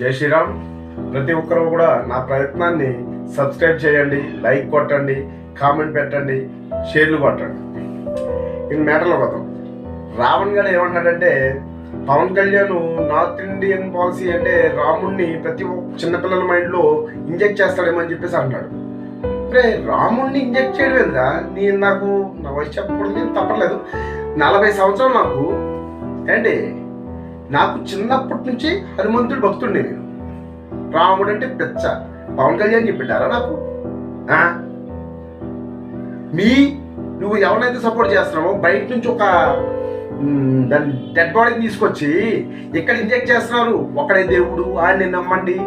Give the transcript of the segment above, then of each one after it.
జై శ్రీరామ్. ప్రతి ఒక్కరూ కూడా నా ప్రయత్నాన్ని సబ్స్క్రైబ్ చేయండి లైక్ కొట్టండి కామెంట్ పెట్టండి షేర్లు కొట్టండి. ఇక మ్యాటర్లో పోతాం రావణ్ గారు ఏమంటాడంటే Pawan Kalyan north Indian policy అంటే రాముణ్ణి ప్రతి ఒక్క చిన్నపిల్లల మైండ్లో ఇంజెక్ట్ చేస్తాడేమో అని చెప్పేసి అంటాడు రే రాముణ్ణి ఇంజెక్ట్ చేయడం ఏందా నేను నాకు నా వయసు చెప్పకూడదు నేను తప్పలేదు నలభై సంవత్సరాలు నాకు. ఏంటి? నాకు చిన్నప్పటి నుంచి హనుమంతుడు భక్తుడిని నేను. రాముడు అంటే పెచ్చ పవన్ కళ్యాణ్ చెప్పిట్టారా నాకు? మీ నువ్వు ఎవరైతే సపోర్ట్ చేస్తున్నావో బయట నుంచి ఒక దాన్ని డెడ్ బాడీని తీసుకొచ్చి ఇక్కడ ఇంజెక్ట్ చేస్తున్నారు. ఒకడే దేవుడు ఆయన్ని నమ్మండి.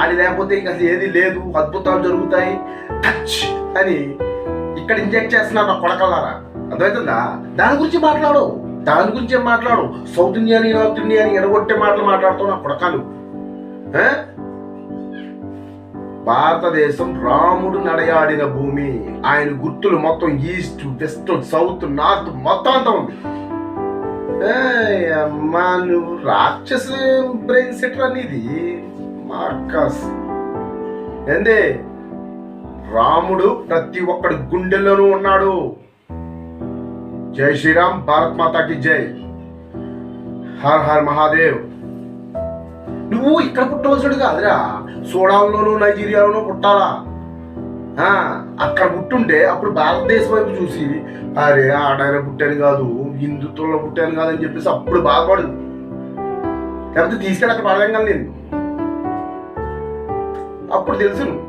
ఆయన లేకపోతే ఇంకా అసలు ఏది లేదు. అద్భుతాలు జరుగుతాయి. టచ్ అని ఇక్కడ ఇంజెక్ట్ చేస్తున్నారు నా కొడకల్లారా? అర్థమవుతుందా? దాని గురించి మాట్లాడు దాని గురించి మాట్లాడు. సౌత్ ఇండియాని నార్త్ ఇండియాని ఎడగొట్టే మాటలు మాట్లాడుతావు నా కొడకాలు భారతదేశం రాముడు నడయాడిన భూమి. ఆయన గుర్తులు మొత్తం ఈస్ట్ వెస్ట్ సౌత్ నార్త్ మొత్తం అంతా ఉంది అమ్మా నువ్వు రాక్షస బ్రెయిన్ సెటర్ అనేది మార్కస్. ఏందే? రాముడు ప్రతి ఒక్కడి గుండెల్లోనూ ఉన్నాడు. జై శ్రీరామ్ భారత్ మాతాకి జై హర్ హర్ మహాదేవ్ నువ్వు ఇక్కడ పుట్టవలసిడు కాదురా. సూడాన్లోనూ నైజీరియాలోనూ పుట్టాలా? అక్కడ పుట్టుంటే అప్పుడు భారతదేశం వైపు చూసి అరే ఆడాయన పుట్టాను కాదు హిందుత్వంలో పుట్టాను కాదు అని చెప్పేసి అప్పుడు బాధపడు. లేకపోతే తీసుకెళ్ళి అక్కడ పడలేం కదా నేను అప్పుడు తెలుసు నువ్వు